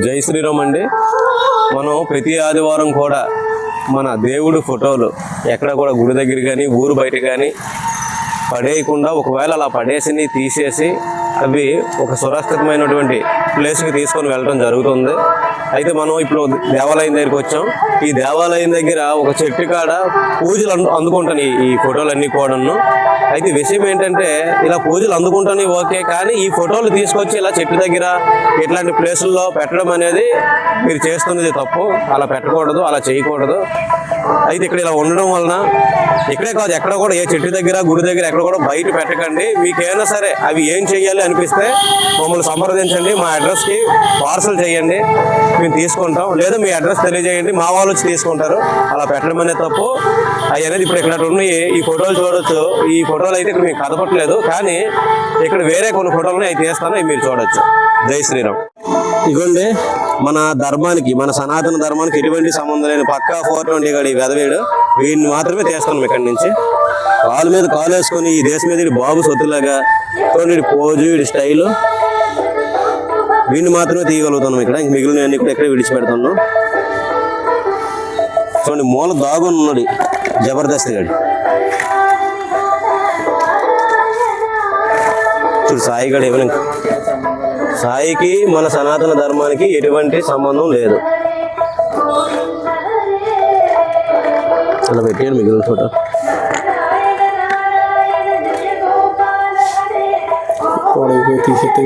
జై శ్రీరామ్ అండి. మనం ప్రతి ఆదివారం కూడా మన దేవుడు ఫోటోలు ఎక్కడ కూడా గుడి దగ్గర కానీ ఊరు బయట కానీ పడేయకుండా ఒకవేళ అలా పడేసి తీసేసి అవి ఒక సురక్షితమైనటువంటి ప్లేస్కి తీసుకొని వెళ్ళడం జరుగుతుంది. అయితే మనం ఇప్పుడు దేవాలయం దగ్గరికి వచ్చాం. ఈ దేవాలయం దగ్గర ఒక చెట్టు కాడ పూజలు అందుకుంటాను ఈ- ఈ ఫోటోలన్నీ కూడాను. అయితే విషయం ఏంటంటే ఇలా పూజలు అందుకుంటాను ఓకే కానీ ఈ ఫోటోలు తీసుకొచ్చి ఇలా చెట్టు దగ్గర ఇట్లాంటి ప్లేసుల్లో పెట్టడం అనేది మీరు చేస్తున్నది తప్పు. అలా పెట్టకూడదు అలా చేయకూడదు. అయితే ఇక్కడ ఇలా ఉండడం వలన ఇక్కడే కాదు ఎక్కడ కూడా ఏ చెట్టు దగ్గర గుడి దగ్గర ఎక్కడ కూడా బయట పెట్టకండి. మీకేమైనా సరే అవి ఏం చేయాలి అనిపిస్తే మమ్మల్ని సంప్రదించండి మా అడ్రస్కి పార్సల్ చేయండి. మేము తీసుకుంటాం. లేదా మీ అడ్రస్ తెలియజేయండి. మా వాళ్ళు వచ్చి తీసుకుంటారు. అలా పెట్టడం అనేది తప్పు. అవి అనేది ఇప్పుడు ఇక్కడ ఉన్నాయి. ఈ ఫోటోలు చూడొచ్చు. ఈ ఫోటోలు అయితే ఇక్కడ మీకు కదపట్లేదు కానీ ఇక్కడ వేరే కొన్ని ఫోటోలు అవి తీస్తాను. అవి మీరు చూడొచ్చు. జై శ్రీరామ్. ఇగోండి. మన ధర్మానికి మన సనాతన ధర్మానికి ఎటువంటి సంబంధం లేని పక్కా ఫోర్ ట్వంటీ గడి వెదవేడు. వీడిని మాత్రమే తీస్తాను ఇక్కడి నుంచి. కాలు మీద కాలు వేసుకొని ఈ దేశం మీద బాబు సొత్తులాగా. చూడండి పోజు వీడి స్టైలు. వీడిని మాత్రమే తీయగలుగుతున్నాం ఇక్కడ. ఇంక మిగిలినవన్నీ కూడా ఇక్కడే విడిచిపెడుతున్నాం. చూడండి మూల దాగుని ఉన్నాడు జబర్దస్త్ గడి. చూడు సాయి గడు ఏమైనా సాయికి మన సనాతన ధర్మానికి ఎటువంటి సంబంధం లేదు. అలా పెట్టాడు మిగిలిన ఫోటో తీసేస్తే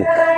tank.